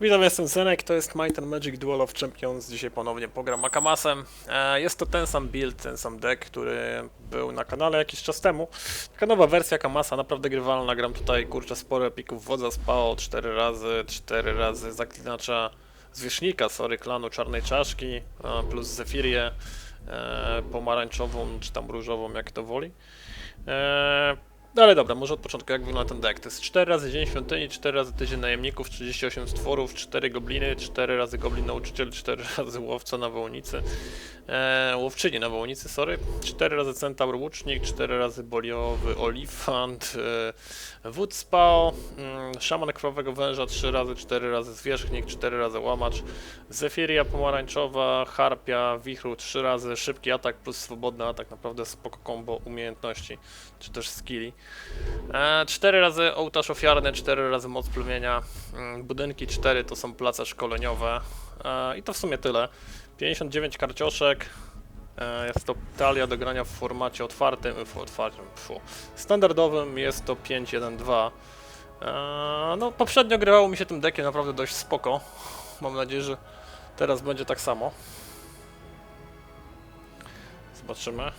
Witam, jestem Zenek, to jest Might and Magic Duel of Champions. Dzisiaj ponownie pogram Makamasem. E, Jest to ten sam build, ten sam deck, który był na kanale jakiś czas temu. Taka nowa wersja Kamasa, naprawdę grywalna. Gram tutaj, kurczę, sporo epików wodza spao 4 razy, 4 razy zaklinacza zwierzchnika, sorry, klanu Czarnej Czaszki, e, plus Zefirię e, pomarańczową, czy tam różową, jak to woli. No ale dobra, może od początku jak wygląda ten deck. To jest 4 razy Dzień Świątyni, 4 razy Tydzień Najemników, 38 stworów, 4 gobliny, 4 razy Goblin Nauczyciel, 4 razy Łowca na Wołnicy, e, Łowczyni na Wołnicy, sorry, 4 razy Centaur Łucznik, 4 razy Boliowy Olifant, e, Wódspał, mm, Szaman Krwawego Węża, 3 razy, 4 razy Zwierzchnik, 4 razy Łamacz, Zefiria Pomarańczowa, Harpia, Wichru, 3 razy, Szybki Atak plus Swobodny Atak, naprawdę spoko combo umiejętności, czy też skilli. E, Cztery razy ołtarz ofiarny, cztery razy moc plumienia, mm, budynki 4 to są place szkoleniowe e, i to w sumie tyle. 59 karcioszek, e, jest to talia do grania w formacie otwartym, w otwartym, fu, standardowym jest to 5-1-2. E, No poprzednio grywało mi się tym deckiem naprawdę dość spoko, mam nadzieję, że teraz będzie tak samo. Zobaczymy.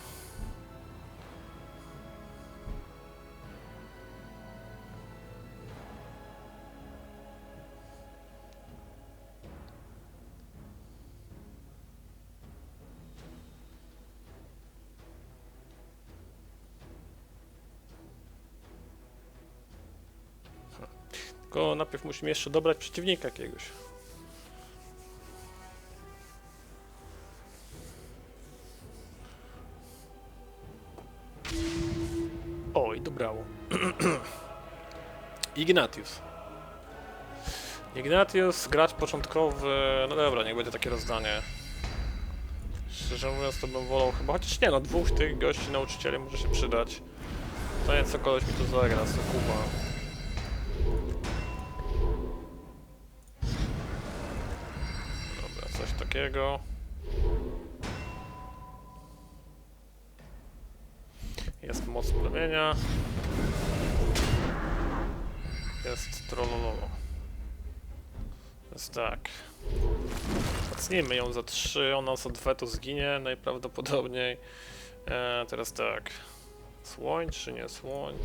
Tylko najpierw musimy jeszcze dobrać przeciwnika jakiegoś. Oj, dobrało. Ignatius. Ignatius, gracz początkowy. No dobra, niech będzie takie rozdanie. Szczerze mówiąc, to bym wolał chyba, chociaż nie no, dwóch tych gości nauczycieli może się przydać. To nie co koleś mi tu zagra, Sukuba. Dobra, takiego. Jest moc plemienia. Jest trollololo. Jest tak. Zacnijmy ją za 3, ona z odwetu zginie najprawdopodobniej. E, teraz tak. Słoń czy nie słoń?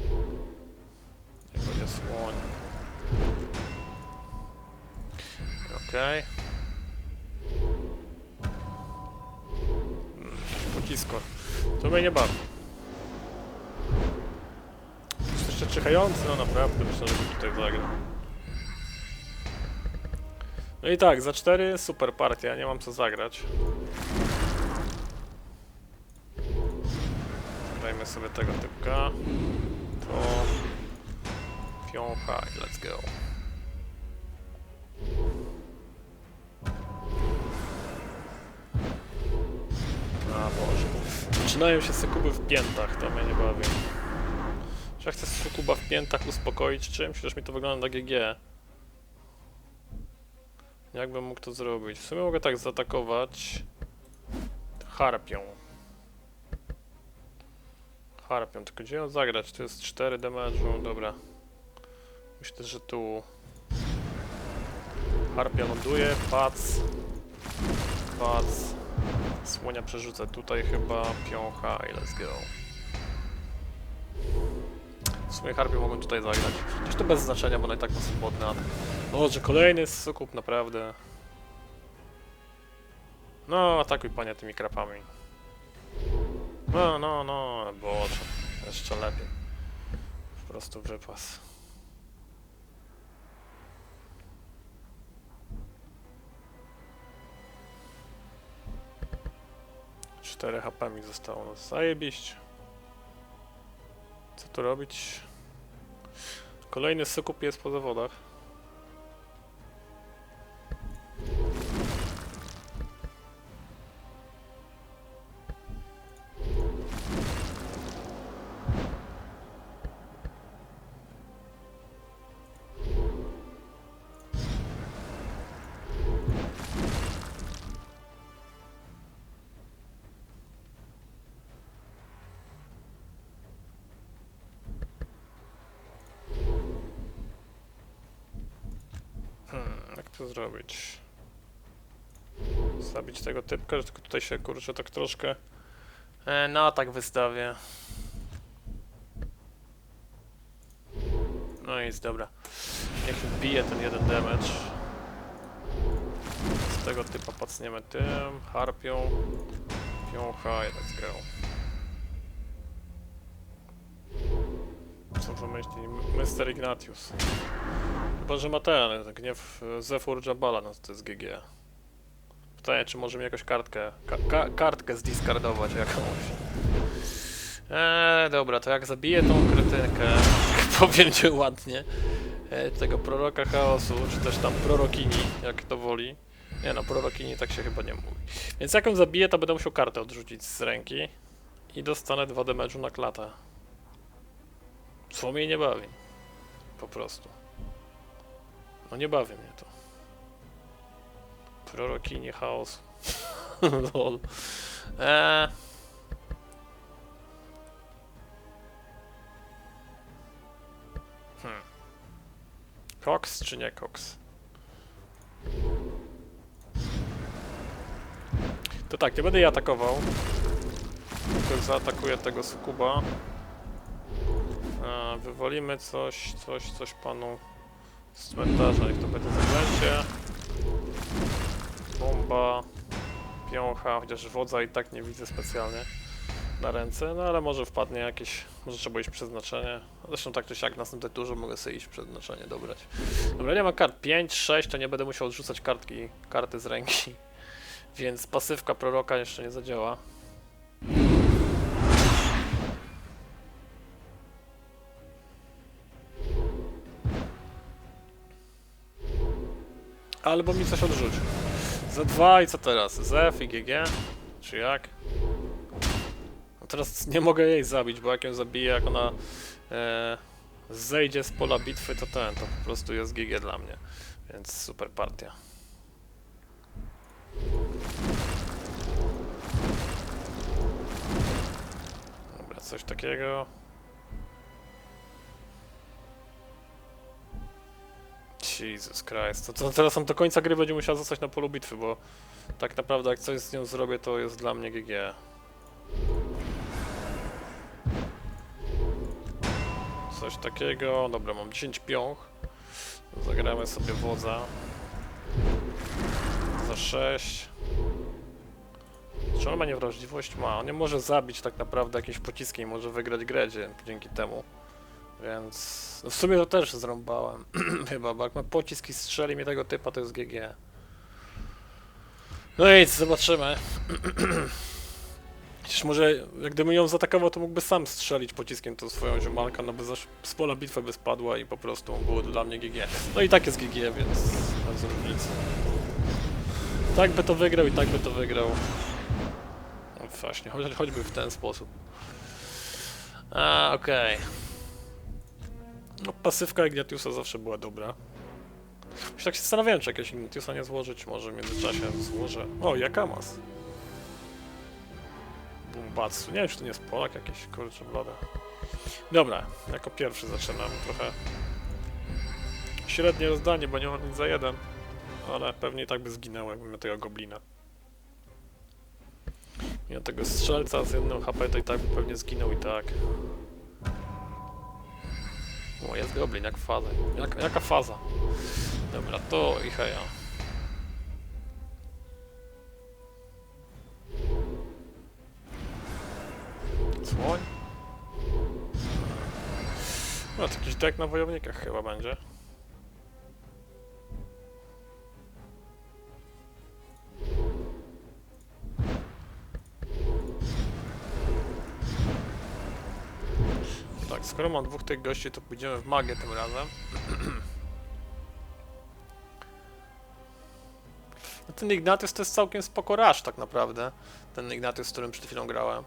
Niech będzie słoń. Okej. Mm, Pociskor. To mnie nie bawi. Jest jeszcze czyhający, no naprawdę myślę, że tutaj zagra. No i tak, za 4 super partia, nie mam co zagrać. Dajmy sobie tego typka. To... Piącha i let's go. Boże. Zaczynają się sukuby w piętach, to mnie nie bawi. Czy ja chcę sukuba w piętach uspokoić czymś? Przecież mi to wygląda na GG. Jakbym mógł to zrobić? W sumie mogę tak zaatakować harpią. Harpią, tylko gdzie ją zagrać? To jest 4 damage'u, dobra. Myślę, że tu harpia ląduje, pac, pac, słonia przerzucę tutaj chyba, piącha i let's go. W sumie harpie mogą tutaj zagrać. Chociaż to bez znaczenia, bo ona i tak atak. Boże, kolejny sukup, naprawdę. No, atakuj panie tymi krapami. No, no, no, Boże, jeszcze lepiej. Po prostu wypas. Cztery HP mi zostało, no zajebiście. Co tu robić? Kolejny sukup jest po zawodach. Zrobić? Zabić tego typka, tylko tutaj się kurczę tak troszkę e, na atak wystawię. No nic, dobra. Niech wbije ten jeden damage. Z tego typa pacniemy tym, harpią, piącha i let's to myśli? Mr. Ignatius. Chyba, że ma ten, gniew Zephyr Jabala, no to jest GG. Pytanie, czy możemy jakąś kartkę, ka ka kartkę zdiskardować jakąś. Eee, dobra, to jak zabiję tą kretynkę, powiem ci ładnie, e, tego proroka chaosu, czy też tam prorokini, jak to woli. Nie no, prorokini tak się chyba nie mówi. Więc jak ją zabiję, to będę musiał kartę odrzucić z ręki i dostanę 2 damage'u na klatę. Co mnie nie bawi. Po prostu. No nie bawi mnie to. Prorokini chaosu. Lol. Eee. Hmm. Cox czy nie Cox? To tak, nie będę jej atakował. Tylko zaatakuję tego sukuba. A, wywalimy coś, coś, coś panu z cmentarza, niech to będzie zaklęcie. Bomba, piącha, chociaż wodza i tak nie widzę specjalnie na ręce, no ale może wpadnie jakieś, może trzeba iść przeznaczenie. Zresztą tak czy siak, następne turze mogę sobie iść przeznaczenie dobrać. Dobra, nie ma kart 5, 6, to nie będę musiał odrzucać kartki, karty z ręki. Więc pasywka proroka jeszcze nie zadziała. Albo mi coś odrzuci. Za dwa i co teraz? ZF i GG? Czy jak? No teraz nie mogę jej zabić, bo jak ją zabiję, jak ona e, zejdzie z pola bitwy, to ten, to po prostu jest GG dla mnie. Więc super partia. Dobra, coś takiego. Jesus Christ. To, to teraz on do końca gry będzie musiał zostać na polu bitwy, bo tak naprawdę jak coś z nią zrobię, to jest dla mnie GG. Coś takiego. Dobra, mam 10 piąch. Zagramy sobie wodza. Za 6. Czy on ma niewrażliwość? Ma. On nie może zabić tak naprawdę jakimś pociskiem może wygrać grę dzięki temu. Więc no w sumie to też zrąbałem. Chyba, bo jak ma pocisk i strzeli mnie tego typa, to jest GG. No i zobaczymy. Przecież może, jak gdybym ją zaatakował, to mógłby sam strzelić pociskiem tą swoją ziomalkę, no by zaś z pola bitwy by spadła i po prostu było dla mnie GG. No i tak jest GG, więc różnicy. Tak by to wygrał i tak by to wygrał. No właśnie, choć, choćby w ten sposób. A, okej. No pasywka Ignatiusa zawsze była dobra. Już tak się zastanawiałem, czy jakiegoś Ignatiusa nie złożyć, może w międzyczasie złożę... O, Jakamas. Bumbatsu. Nie wiem, czy to nie jest Polak jakiś, kurczę blada. Dobra, jako pierwszy zaczynam trochę... Średnie rozdanie, bo nie mam nic za jeden. Ale pewnie i tak by zginęło, jakbym miał tego goblina. Miał tego strzelca z jednym HP, to i tak by pewnie zginął i tak. O, jest goblin, jak faza. Jak, jaka faza? Dobra, to i heja. Słoń? No, to jakiś deck na wojownikach chyba będzie. Skoro mam dwóch tych gości, to pójdziemy w magię tym razem. No ten Ignatius to jest całkiem spoko rush tak naprawdę. Ten Ignatius, z którym przed chwilą grałem.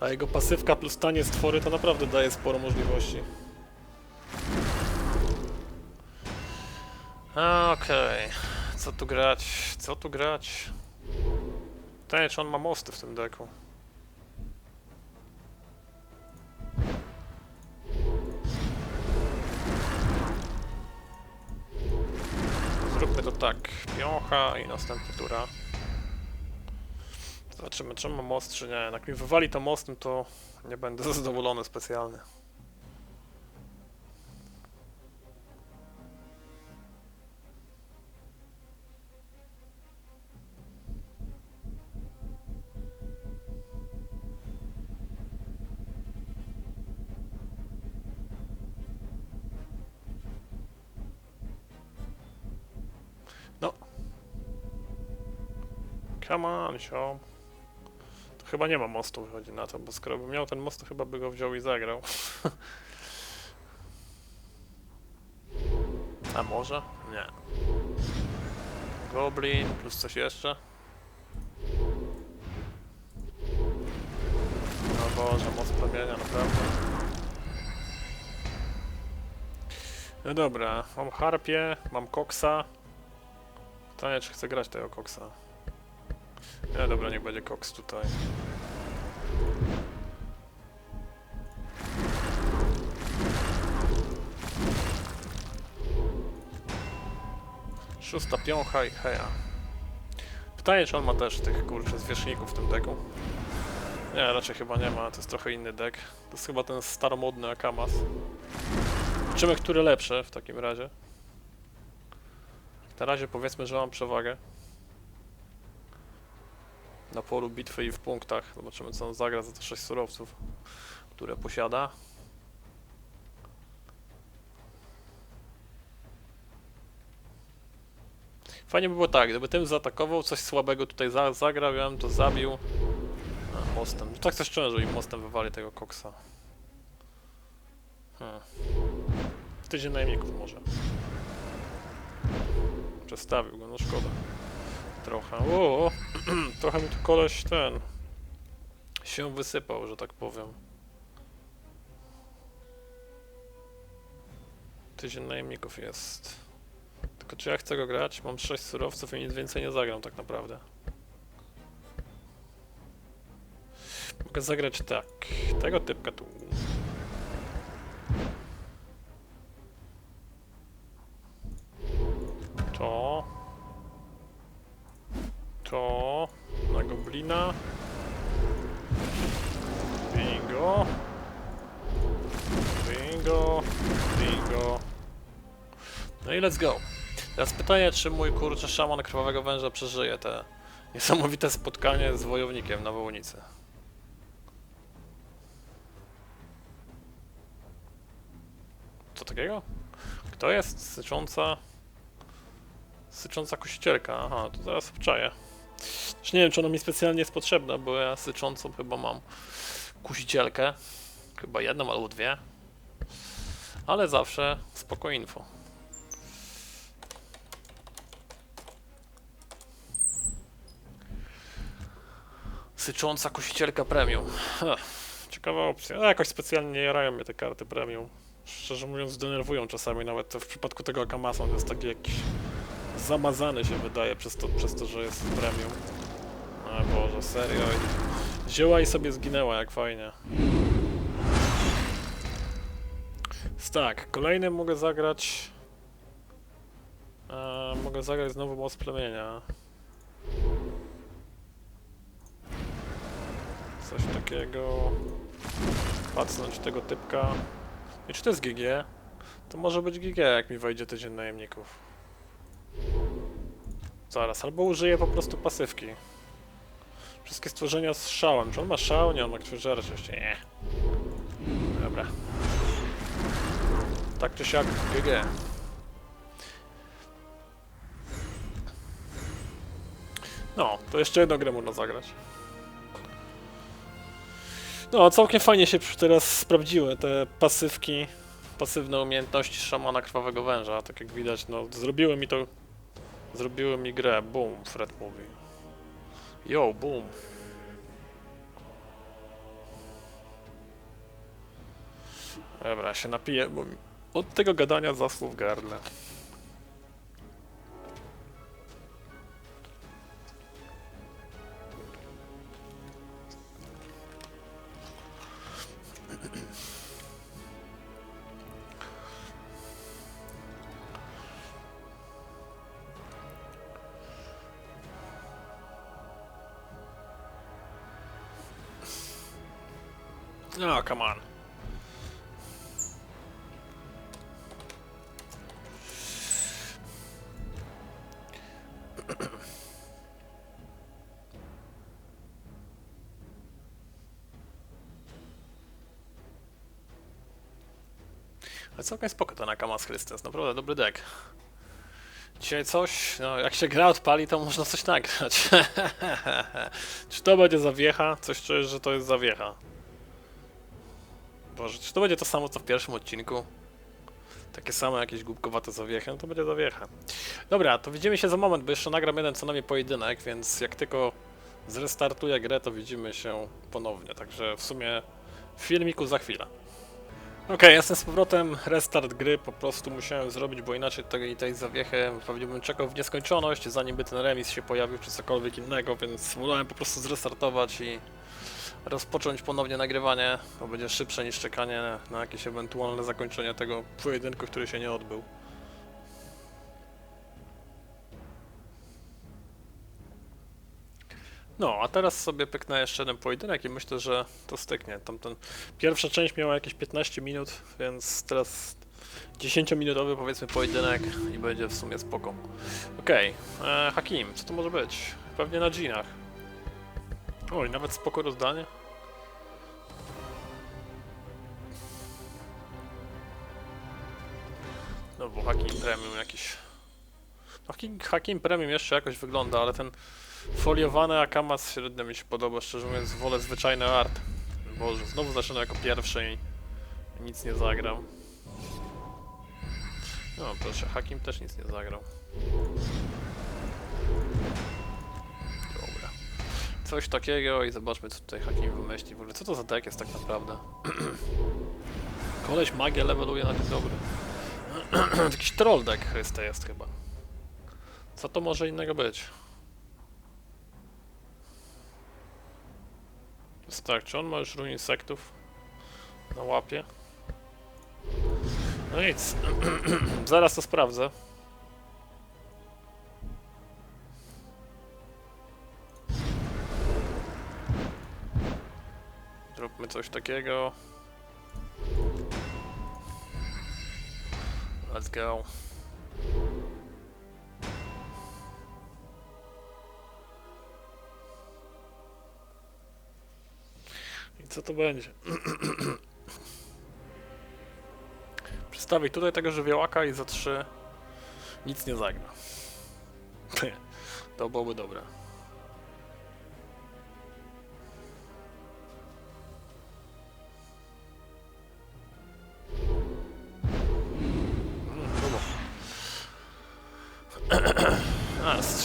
Ta jego pasywka plus tanie stwory to naprawdę daje sporo możliwości. Okej, co tu grać? Co tu grać? Pytanie, czy on ma mosty w tym deku? Zróbmy to tak, piącha i następna tura. Zobaczymy, czy ma most, czy nie. Jak mi wywali to mostem, to nie będę zadowolony specjalnie. Come on, show. To chyba nie ma mostu, wychodzi na to, bo skoro by miał ten most, to chyba by go wziął i zagrał. A może? Nie. Goblin plus coś jeszcze. No Boże, most promienia, naprawdę. No dobra, mam harpię, mam koksa. Pytanie, czy chcę grać tego koksa. Nie, dobra, niech będzie koks tutaj. Szósta piącha i heja. Pytanie, czy on ma też tych kurczę zwierzchników w tym deku? Nie, raczej chyba nie ma, to jest trochę inny deck. To jest chyba ten staromodny Akamas. Zobaczymy, który lepszy w takim razie. Na razie powiedzmy, że mam przewagę. Na polu bitwy i w punktach. Zobaczymy, co on zagra za te 6 surowców, które posiada. Fajnie by było tak, gdyby tym zaatakował, coś słabego tutaj za zagrał, ja bym to zabił. A, mostem. No tak też szczerze, i mostem wywali tego koksa. Hmm. Tydzień najemników może. Przestawił go, no szkoda. Trochę. O, trochę mi tu koleś ten się wysypał, że tak powiem. Tydzień najemników jest. Tylko czy ja chcę go grać? Mam 6 surowców i nic więcej nie zagram tak naprawdę. Mogę zagrać tak. Tego typka tu. Pytanie, czy mój kurczę szaman krwawego węża przeżyje te niesamowite spotkanie z wojownikiem na wołnicy. Co takiego? Kto jest sycząca? Sycząca kościelka, aha, to zaraz obczaję. Już nie wiem, czy ona mi specjalnie jest potrzebna, bo ja syczącą chyba mam kusicielkę. Chyba jedną albo dwie. Ale zawsze spoko info. Sycząca kusicielka premium. Ech, ciekawa opcja. A jakoś specjalnie nie jarają mnie te karty premium. Szczerze mówiąc, denerwują czasami, nawet w przypadku tego Akamasa on jest taki jakiś zamazany się wydaje przez to, przez to że jest premium. O Boże, serio. Wzięła i sobie zginęła, jak fajnie. Tak, kolejnym mogę zagrać... E, mogę zagrać znowu Moc Plemienia. Coś takiego... Pacnąć tego typka. I czy to jest GG? To może być GG, jak mi wejdzie tydzień najemników. Zaraz, albo użyję po prostu pasywki. Wszystkie stworzenia z szałem. Czy on ma szał? Nie, on ma krwiożerę oczywiście. Nie. Dobra. Tak czy siak, GG. No, to jeszcze jedną grę można zagrać. No, całkiem fajnie się teraz sprawdziły te pasywki, pasywne umiejętności szamana krwawego węża. Tak jak widać, no, zrobiły mi to, zrobiły mi grę. Boom, Fred mówi. Yo, boom. Dobra, się napiję, bo od tego gadania zaschło w gardle. No, come on. Ale całkiem spoko to Nakama z Chrystus, naprawdę dobry deck. Dzisiaj coś, no jak się gra odpali, to można coś nagrać. czy to będzie zawiecha? Coś czuję, że to jest zawiecha. Boże, czy to będzie to samo co w pierwszym odcinku? Takie same jakieś głupkowate zawiechy, no to będzie zawiecha. Dobra, to widzimy się za moment, bo jeszcze nagram jeden co najmniej pojedynek, więc jak tylko zrestartuję grę, to widzimy się ponownie. Także w sumie w filmiku za chwilę. Okej, jestem z powrotem, restart gry po prostu musiałem zrobić, bo inaczej tej, tej zawiechy pewnie bym czekał w nieskończoność, zanim by ten remis się pojawił czy cokolwiek innego, więc wolałem po prostu zrestartować i rozpocząć ponownie nagrywanie, bo będzie szybsze niż czekanie na jakieś ewentualne zakończenie tego pojedynku, który się nie odbył. No, a teraz sobie pyknę jeszcze jeden pojedynek i myślę, że to styknie. Tamten pierwsza część miała jakieś 15 minut, więc teraz 10-minutowy powiedzmy pojedynek i będzie w sumie spoko. Okej, okay. Hakim, co to może być? Pewnie na dżinach. Oj, nawet spoko rozdanie. No bo Hakim Premium jakiś... Hakim, Hakim Premium jeszcze jakoś wygląda, ale ten foliowany Akamas średnio mi się podoba, szczerze mówiąc wolę zwyczajny art. Boże, znowu zaczynam jako pierwszy i nic nie zagram. No proszę, Hakim też nic nie zagrał. Coś takiego i zobaczmy co tutaj Hakim wymyśli. W ogóle co to za deck jest tak naprawdę? Koleś magię leveluje na dzień dobry. Jakiś troll deck Chryste jest chyba. Co to może innego być? Więc tak, czy on ma już ruin insektów na łapie? No nic, zaraz to sprawdzę. Coś takiego. Let's go. I co to będzie? Przedstawić tutaj tego żywiołaka i za trzy nic nie zagra. to byłoby dobre.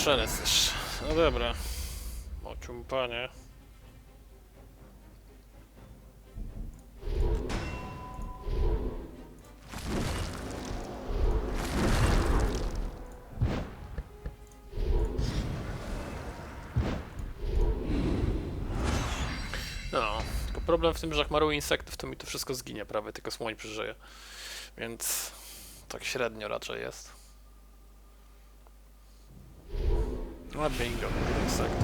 Też. No dobra. Ocium panie. No, tylko problem w tym, że jak maruję insektów, to mi to wszystko zginie prawie, tylko słoń przeżyje. Więc tak średnio raczej jest. A bingo, insekt.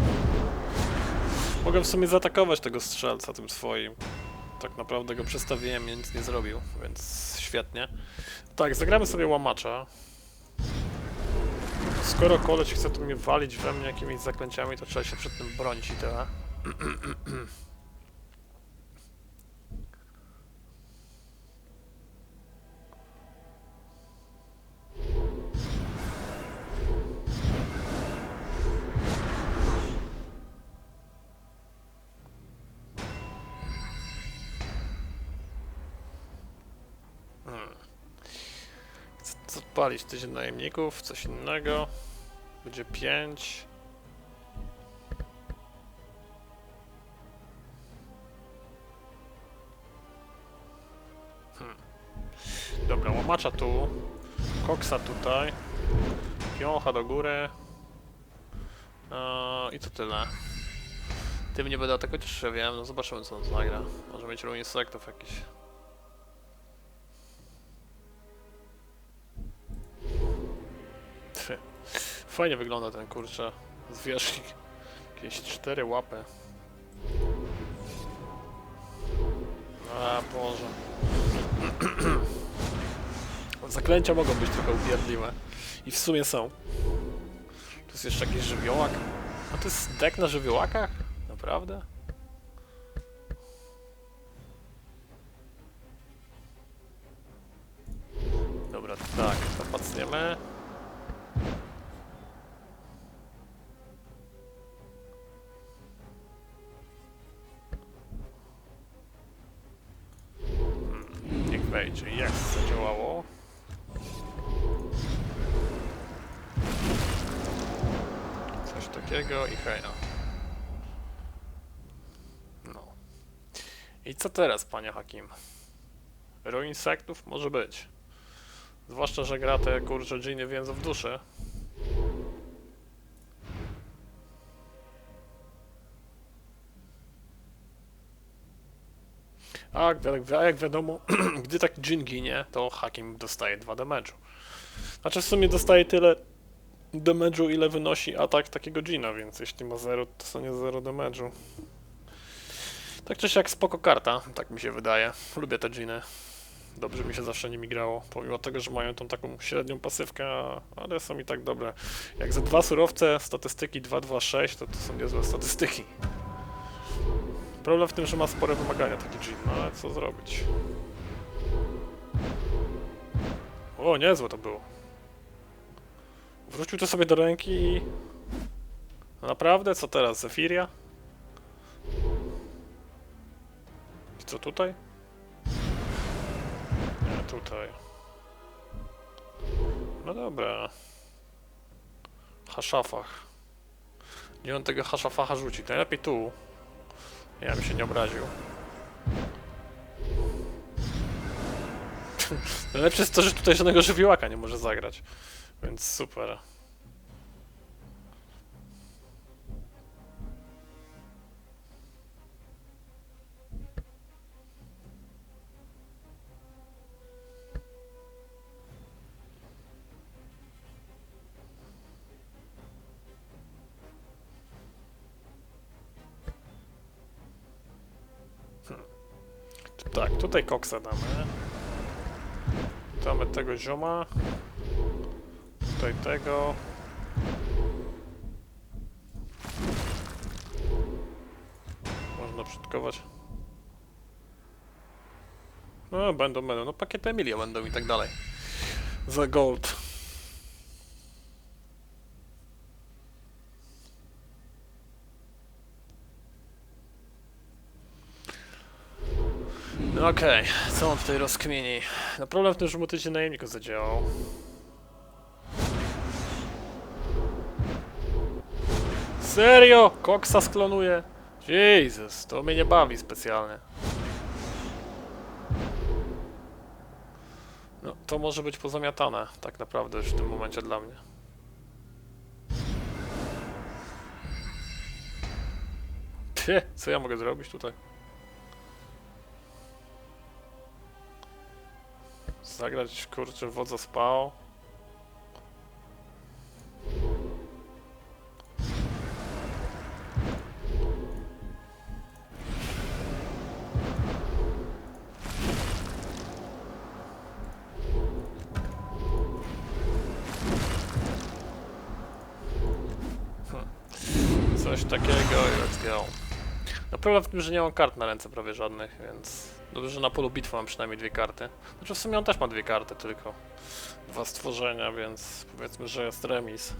Mogę w sumie zaatakować tego strzelca tym swoim. Tak naprawdę go przestawiłem i nic nie zrobił, więc świetnie. Tak, zagramy sobie łamacza. Skoro koleś chce tu mnie walić we mnie jakimiś zaklęciami, to trzeba się przed tym bronić i tyle. odpalić tydzień najemników, coś innego. Będzie 5. Hmm. Dobra, łamacza tu. Koksa tutaj. Piocha do góry. Eee, I to tyle. Tym nie będę atakować, jeszcze wiem. No zobaczymy co on zagra. Może mieć ruin selektów jakiś. Fajnie wygląda ten kurczę zwierzchnik. Jakieś cztery łapy. A Boże. Zaklęcia mogą być tylko upierdliwe. I w sumie są. Tu jest jeszcze jakiś żywiołak. A to jest dek na żywiołakach? Naprawdę? Dobra, tak, to co teraz, panie Hakim? Ruin insektów? Może być. Zwłaszcza, że gra te kurcze dżiny więzą w duszy. A a jak wiadomo, gdy taki dżin ginie, to Hakim dostaje 2 damage'u. Znaczy w sumie dostaje tyle damage'u, ile wynosi atak takiego dżina, więc jeśli ma 0, to są nie 0 damage'u. Tak czy siak spoko karta, tak mi się wydaje. Lubię te dżiny. Dobrze mi się zawsze nimi grało, pomimo tego, że mają tą taką średnią pasywkę, ale są i tak dobre. Jak za dwa surowce, statystyki 2-2-6, to to są niezłe statystyki. Problem w tym, że ma spore wymagania taki Jin, no ale co zrobić? O, niezłe to było. Wrócił to sobie do ręki i... Naprawdę? Co teraz? Zefiria? Co tutaj? Nie, tutaj. No dobra. Haszafach. Nie on tego haszafacha rzuci. Najlepiej tu. Ja bym się nie obraził. Najlepsze jest to, że tutaj żadnego żywiołaka nie może zagrać. Więc super. Tutaj koksa damy. Damy tego zioma. Tutaj tego. Można przytkować. No, będą, będą. No, pakiety Emilia będą i tak dalej. Za gold. No okej, co on tutaj rozkmieni? No problem w tym, że mu tydzień najemników zadziałał. Serio? Koksa sklonuje? Jezus, to mnie nie bawi specjalnie. No, to może być pozamiatane, tak naprawdę już w tym momencie dla mnie. Ty, co ja mogę zrobić tutaj? Zagrać, kurczę, wodza spał. Hm. Coś takiego i let's go. No problem w tym, że nie mam kart na ręce prawie żadnych, więc dobrze, że na polu bitwy mam przynajmniej dwie karty. Znaczy w sumie on też ma dwie karty tylko. Dwa stworzenia, więc powiedzmy, że jest remis.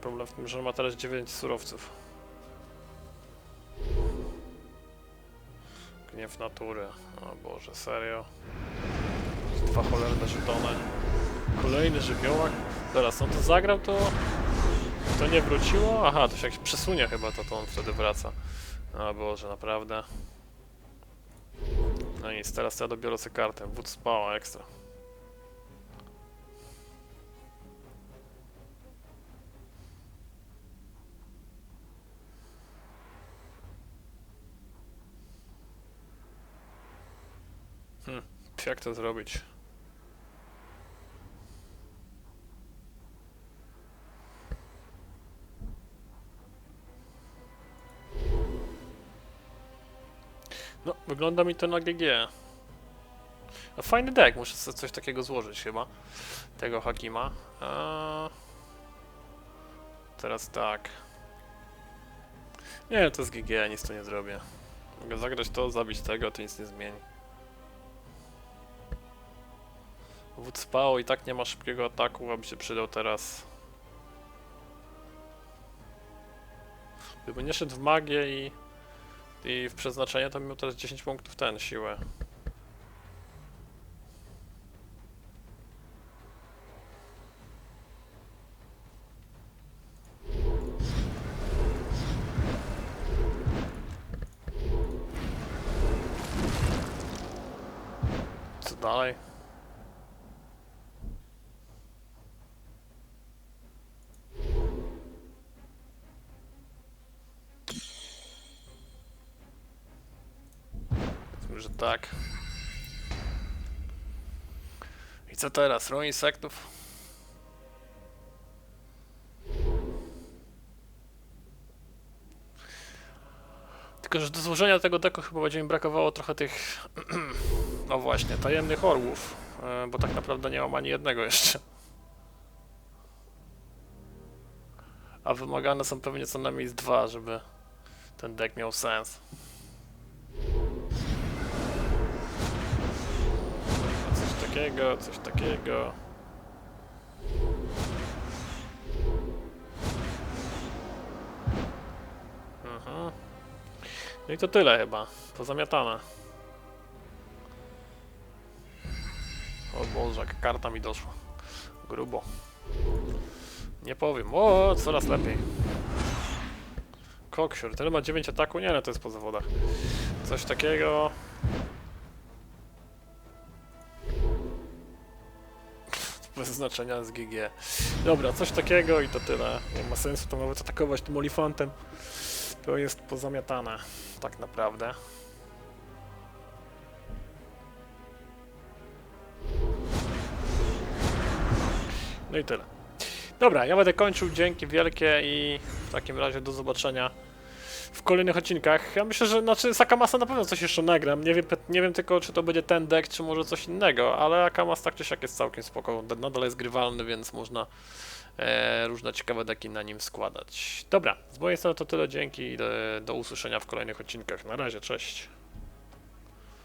Problem w tym, że ma teraz 9 surowców. Gniew natury. O Boże, serio. Dwa cholerne żetony. Kolejny żywiołak. Teraz on to zagrał, to... To nie wróciło? Aha, to się jak przesunie chyba, to, to on wtedy wraca. O Boże, naprawdę. No nic, teraz ja dobiorę sobie kartę. Wód spała ekstra. Hmm, jak to zrobić? Wygląda mi to na GG. Fajny deck, muszę coś takiego złożyć chyba. Tego Hakima. Teraz tak. Nie, to jest GG, nic tu nie zrobię. Mogę zagrać to, zabić tego, to nic nie zmieni. Wód spał i tak nie ma szybkiego ataku, aby się przydał teraz. Gdyby nie szedł w magię i, i w przeznaczenie, to miał teraz 10 punktów ten, siłę. Tak. I co teraz? Roj insektów? Tylko, że do złożenia tego deku chyba będzie mi brakowało trochę tych, no właśnie, tajemnych orłów, e, bo tak naprawdę nie mam ani jednego jeszcze. A wymagane są pewnie co najmniej dwa, żeby ten deck miał sens. Takiego, coś takiego. Mhm. No i to tyle chyba. Pozamiatane. O Boże, jaka karta mi doszła. Grubo. Nie powiem. O, coraz lepiej. Koksior, tyle ma 9 ataku? Nie, no to jest po zawodach. Coś takiego. Bez znaczenia z GG. Dobra, coś takiego i to tyle. Nie ma sensu to nawet atakować tym olifantem. To jest pozamiatane, tak naprawdę. No i tyle. Dobra, ja będę kończył. Dzięki wielkie i w takim razie do zobaczenia w kolejnych odcinkach. Ja myślę, że znaczy z Akamasa na pewno coś jeszcze nagram. Nie wiem, nie wiem tylko, czy to będzie ten deck, czy może coś innego, ale Akamas tak czy siak jest całkiem spoko. Nadal jest grywalny, więc można e, różne ciekawe deki na nim składać. Dobra, z mojej strony to tyle. Dzięki do, do usłyszenia w kolejnych odcinkach. Na razie, cześć.